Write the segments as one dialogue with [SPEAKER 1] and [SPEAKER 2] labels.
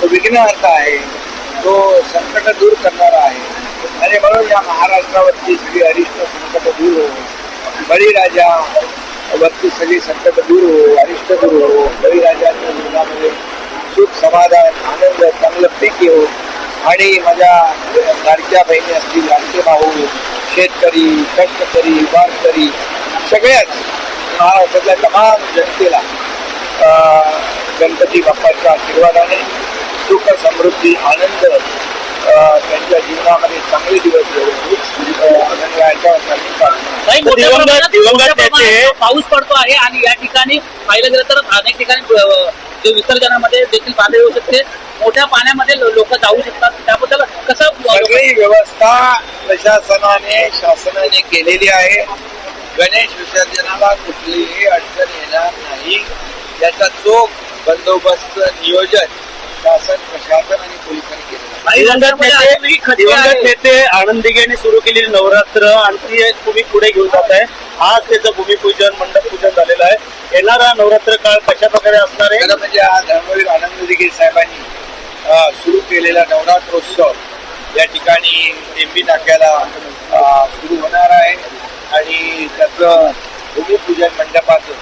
[SPEAKER 1] तो विघ्नहर्ता आहे तो संकट दूर करणारा आहे. आणि म्हणून या महाराष्ट्रावरची सगळी अरिष्ट संकट दूर हो. बळीराजा वरती सगळी संकट दूर हो अरिष्ट दूर हो. बळीराजाच्या जीवनामध्ये सुख समाधान आनंद चांगलं पीक येऊ आणि माझ्या लाडक्या बहिणी असतील लाडके भाऊ शेतकरी कष्टकरी वारकरी सगळ्याच महाराष्ट्रातल्या तमाम जनतेला गणपती बाप्पाच्या आशीर्वादाने सुख समृद्धी आनंद त्यांच्या जीवनामध्ये चांगले दिवस
[SPEAKER 2] पाऊस पडतो आहे आणि या ठिकाणी पाहिलं गेलं तर अनेक ठिकाणी विसर्जनामध्ये देखील बाधा येऊ शकते. मोठ्या पाण्यामध्ये लोक जाऊ शकतात. त्याबद्दल कसं
[SPEAKER 1] सगळी व्यवस्था प्रशासनाने शासनाने केलेली आहे. गणेश विसर्जनाला कुठलीही अडचण येणार नाही. याचा चोख बंदोबस्त नियोजन शासन प्रशासन आणि पोलिसांनी केलेलं आहे.
[SPEAKER 3] दिवंगत नेते दिवंगत. नेते आनंद सुरू केलेली नवरात्र आणखी एक तुम्ही पुढे घेऊन जात आहे. आज त्याचं भूमिपूजन मंडप पूजन झालेलं आहे. येणारा नवरात्र काळ कशा प्रकारे असणार आहे?
[SPEAKER 1] खरं म्हणजे आज धर्मवीर आनंद दिघे साहेबांनी सुरू केलेला नवरात्रोत्सव या ठिकाणी टेंबी नाक्याला अ, सुरू होणार आहे. आणि त्याचं भूमिपूजन मंडपाचं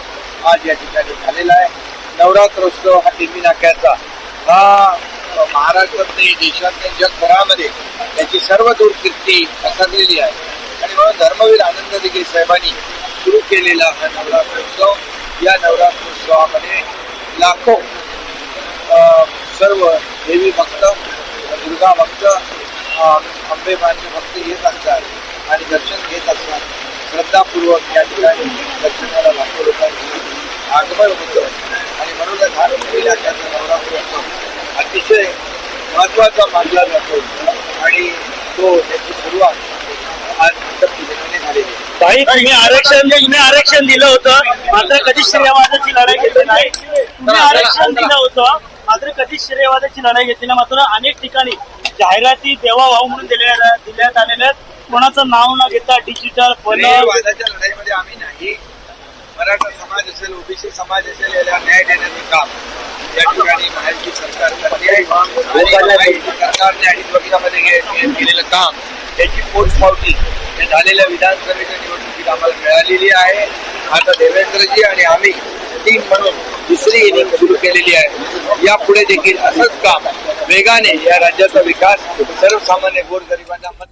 [SPEAKER 1] आज या ठिकाणी झालेलं आहे. नवरात्रोत्सव हा टेंबी नाक्याचा. हा महाराष्ट्रात नाही देशात नाही जगभरामध्ये त्याची सर्व दूरकीर्ती पसरलेली आहे. आणि म्हणून धर्मवीर आनंद दिगे साहेबांनी सुरू केलेला हा नवरात्रोत्सव. या नवरात्रोत्सवामध्ये लाखो सर्व देवी भक्त दुर्गा भक्त अ, भक्त येत असतात आणि दर्शन घेत असतात. श्रद्धापूर्वक या ठिकाणी दर्शनाला लाखो लोकांची आगमन होतं. आणि म्हणून या धार्मिक अतिशय महत्त्वाचा मानला जातो. आणि तो त्याची सुरुवात आज पूजनाने झालेली आहे.
[SPEAKER 3] काही तुम्ही आरक्षण तुम्ही आरक्षण दिलं होतं. मात्र कधीच श्रेयवादाची लढाई घेतली नाही. तुम्ही आरक्षण दिलं होतं. मात्र कधीच श्रेयवादाची लढाई घेतली नाही. मात्र अनेक ठिकाणी जाहिराती देवाभाऊ म्हणून दिलेल्या दिल्यात आलेल्या आहेत. कोणाचं नाव न घेता डिजिटल
[SPEAKER 1] वादाच्या लढाईमध्ये आम्ही नाही. मराठा समाज असेल ओबीसी समाज असेल याला न्याय देण्याचं काम. या ठिकाणी सरकार करते आणि सरकारने केलेलं काम त्याची पोचपावती झालेल्या विधानसभेच्या निवडणुकीत आम्हाला मिळालेली आहे. आता देवेंद्रजी आणि आम्ही टीम म्हणून दुसरी इनिंग सुरू केलेली आहे. यापुढे देखील असंच काम वेगाने या राज्याचा विकास सर्वसामान्य गोरगरिबांना मत